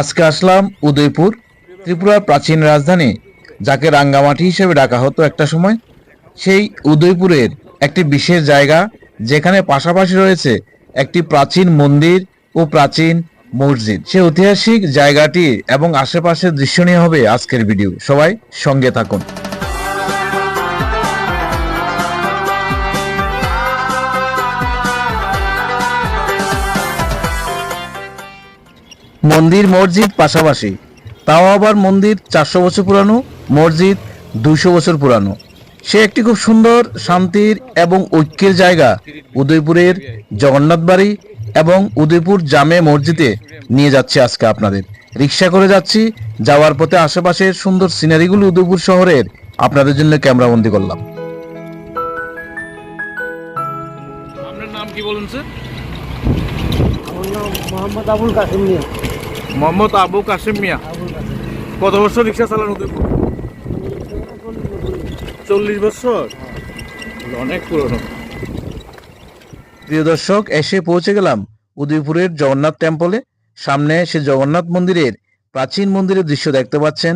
আজকে আসলাম উদয়পুর, ত্রিপুরার প্রাচীন রাজধানী, যাকে রাঙ্গামাটি হিসেবে ডাকা হতো একটা সময়। সেই উদয়পুরের একটি বিশেষ জায়গা, যেখানে পাশাপাশি রয়েছে একটি প্রাচীন মন্দির ও প্রাচীন মসজিদ। সে ঐতিহাসিক জায়গাটি এবং আশেপাশের দৃশ্য নিয়ে হবে আজকের ভিডিও। সবাই সঙ্গে থাকুন। মন্দির মসজিদ পাশাপাশি। তাও আবার মন্দির চারশো বছর পুরানো মসজিদ দুইশো বছর পুরানো। সে একটি খুব সুন্দর শান্তির এবং ঐক্যের জায়গা উদয়পুরের জগন্নাথ বাড়ি এবং উদয়পুর জামে মসজিদে নিয়ে যাচ্ছি আজকে আপনাদের। রিক্সা করে যাচ্ছি যাওয়ার পথে আশেপাশের সুন্দর সিনারিগুলো উদয়পুর শহরের আপনাদের জন্য ক্যামেরাবন্দি করলাম। আপনার নাম কি বলুন স্যার? আমার নাম মোহাম্মদ আবুল কাসিম মিয়া। মোহাম্মদ আবু কাশিম মিয়া। কত বছর রিক্সা চালান চল্লিশ বছর? অনেক পুরনো। প্রিয় দর্শক, এসে পৌঁছে গেলাম উদয়পুরের জগন্নাথ টেম্পলে সামনে সে জগন্নাথ মন্দিরের প্রাচীন মন্দিরের দৃশ্য দেখতে পাচ্ছেন,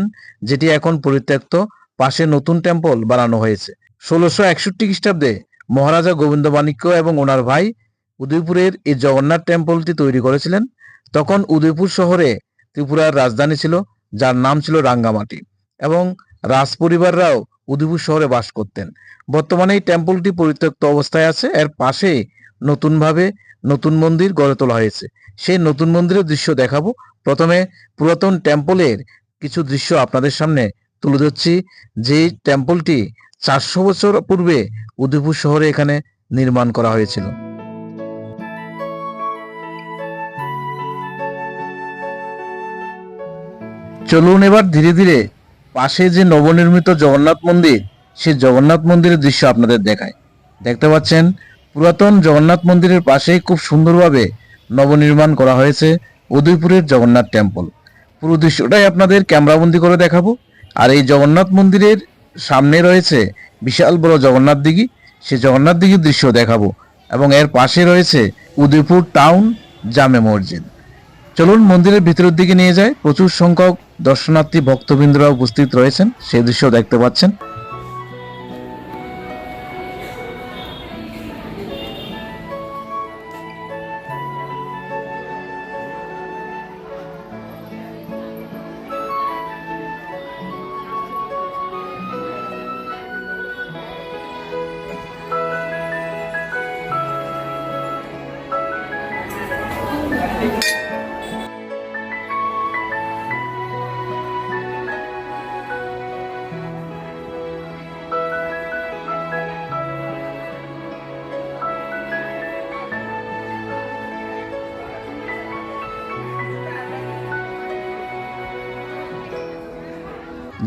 যেটি এখন পরিত্যক্ত পাশে নতুন টেম্পল বানানো হয়েছে। ষোলোশো একষট্টি খ্রিস্টাব্দে মহারাজা গোবিন্দ মাণিক্য এবং ওনার ভাই উদয়পুরের এই জগন্নাথ টেম্পলটি তৈরি করেছিলেন। তখন উদয়পুর শহরে ত্রিপুরার রাজধানী ছিল, যার নাম ছিল রাঙ্গামাটি এবং রাজ পরিবাররাও উদয়পুর শহরে বাস করতেন। বর্তমানে এই টেম্পলটি পরিত্যক্ত অবস্থায় আছে। এর পাশে নতুনভাবে নতুন মন্দির গড়ে তোলা হয়েছে। সেই নতুন মন্দিরের দৃশ্য দেখাবো। প্রথমে পুরাতন টেম্পলের কিছু দৃশ্য আপনাদের সামনে তুলে ধরছি। যে টেম্পলটি চারশো বছর পূর্বে উদয়পুর শহরে এখানে নির্মাণ করা হয়েছিল। চলুন এবার ধীরে ধীরে পাশে যে নবনির্মিত জগন্নাথ মন্দির, সেই জগন্নাথ মন্দিরের দৃশ্য আপনাদের দেখায় দেখতে পাচ্ছেন, পুরাতন জগন্নাথ মন্দিরের পাশেই খুব সুন্দরভাবে নবনির্মাণ করা হয়েছে উদয়পুরের জগন্নাথ টেম্পল। পুরো দৃশ্যটাই আপনাদের ক্যামেরাবন্দি করে দেখাবো। আর এই জগন্নাথ মন্দিরের সামনে রয়েছে বিশাল বড় জগন্নাথ দিঘি। সেই জগন্নাথ দিঘির দৃশ্য দেখাবো। এবং এর পাশে রয়েছে উদয়পুর টাউন জামে মসজিদ। চলুন মন্দিরের ভিতরের দিকে নিয়ে যায় প্রচুর সংখ্যক দর্শনার্থী, ভক্তবৃন্দরা উপস্থিত রয়েছেন। সেই দৃশ্য দেখতে পাচ্ছেন।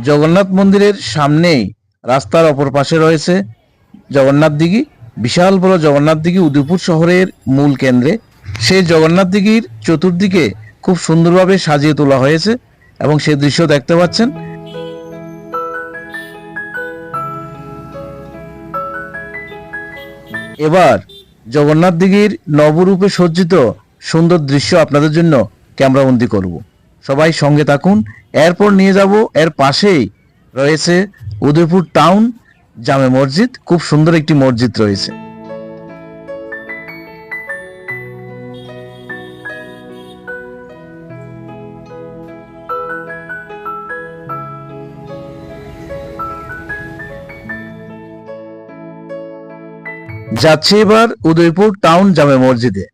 জগন্নাথ মন্দিরের সামনেই রাস্তার অপর পাশে রয়েছে জগন্নাথ দিঘি। বিশাল বড় জগন্নাথ দিঘি উদয়পুর শহরের মূল কেন্দ্রে। সেই জগন্নাথ দিঘির চতুর্দিকে খুব সুন্দরভাবে সাজিয়ে তোলা হয়েছে এবং সেই দৃশ্য দেখতে পাচ্ছেন। এবার জগন্নাথ দিঘির নবরূপে সজ্জিত সুন্দর দৃশ্য আপনাদের জন্য ক্যামেরাবন্দি করব। সবাই সঙ্গে থাকুন। এরপর নিয়ে যাব, এর পাশেই রয়েছে উদয়পুর টাউন জামে মসজিদ। খুব সুন্দর একটি মসজিদ রয়েছে। যাচ্ছি এবার উদয়পুর টাউন জামে মসজিদে।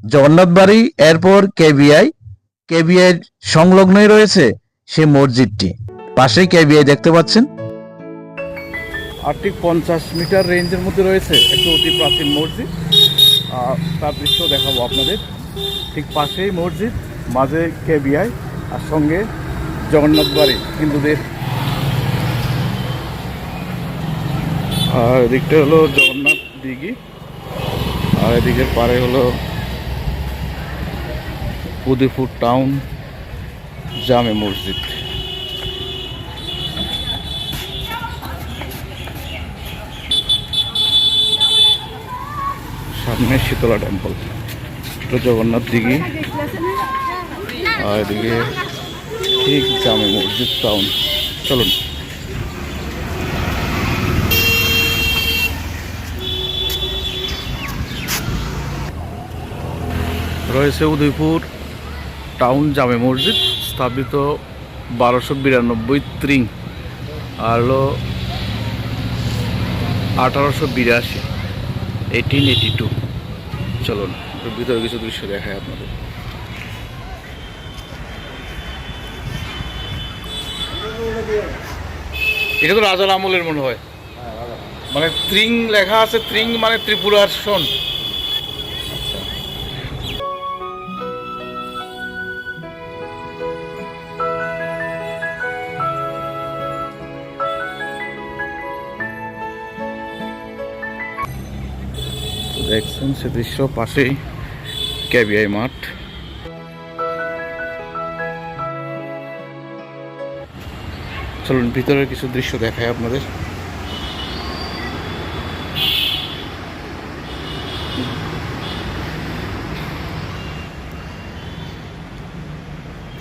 জগন্নাথ বাড়ি এরপর কেবিআই কেবিআই সংলগ্নই রয়েছে সেই মসজিদটি। পাশেই কেবিআই দেখতে পাচ্ছেন। আটটি পঞ্চাশ মিটার রেঞ্জের মধ্যে রয়েছে একটি অতি প্রাচীন মসজিদ। তার দৃশ্য দেখাবো আপনাদের। ঠিক পাশেই মসজিদ, মাঝে কেবিআই, আর সঙ্গে জগন্নাথ বাড়ি, হিন্দুদের। আর এদিকটা হলো জগন্নাথ দিঘি, আর এদিকের পারে হলো উদয়পুর টাউন জামে মসজিদ। সামনে শীতলা টেম্পল। জগন্নাথ দিঘি। আর এদিকে ঠিক জামে মসজিদ টাউন। চলুন। রয়েছে উদয়পুর। টাউন জামে মসজিদ স্থাপিত বারোশো বিরানব্বই ত্রিং আর হলো আঠারোশো বিরাশি। Eighteen eighty two. চলুন ভিতরে কিছু দৃশ্য দেখায় আপনাদের। এটা তো রাজার আমলের মনে হয়। মানে ত্রিং লেখা আছে ত্রিং মানে ত্রিপুরার শোন। দেখছেন সে দৃশ্য পাশেই ক্যাবিআই মাঠ। চলুন, ভিতরের কিছু দৃশ্য দেখায় আপনাদের।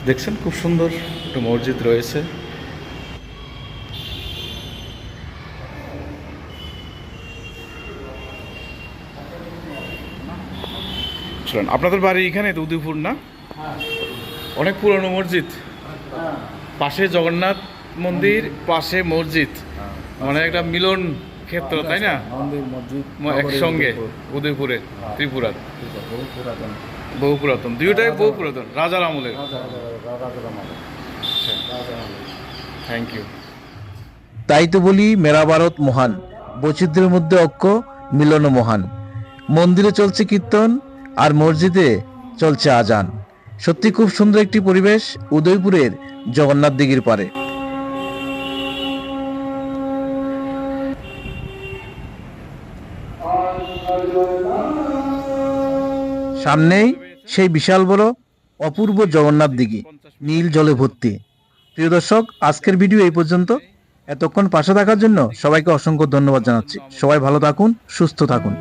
দেখছেন, খুব সুন্দর একটা মসজিদ রয়েছে। চলুন আপনাদের বাড়ি এখানে? তো উদয়পুর না? অনেক পুরনো মসজিদ। পাশে জগন্নাথ মন্দির পাশে মসজিদ। মানে একটা মিলন ক্ষেত্র তাই না? মন্দির মসজিদ ম- একসঙ্গে উদয়পুরে। ত্রিপুরার। বহু পুরাতন। দুইটাই বহু পুরাতন। রাজার আমলের থ্যাংক ইউ তাই তো বলি মেরা ভারত মহান বৈচিত্র্যের মধ্যে অক্ষ মিলন মহান। মন্দিরে চলছে কীর্তন আর মসজিদে চলছে আজান। সত্যি খুব সুন্দর একটি পরিবেশ উদয়পুরের জগন্নাথ দিঘির পারে। সামনেই সেই বিশাল বড় অপূর্ব জগন্নাথ দিঘি, নীল জলে ভর্তি। প্রিয় দর্শক, আজকের ভিডিও এই পর্যন্ত। এতক্ষণ পাশে থাকার জন্য সবাইকে অসংখ্য ধন্যবাদ জানাচ্ছি। সবাই ভালো থাকুন, সুস্থ থাকুন।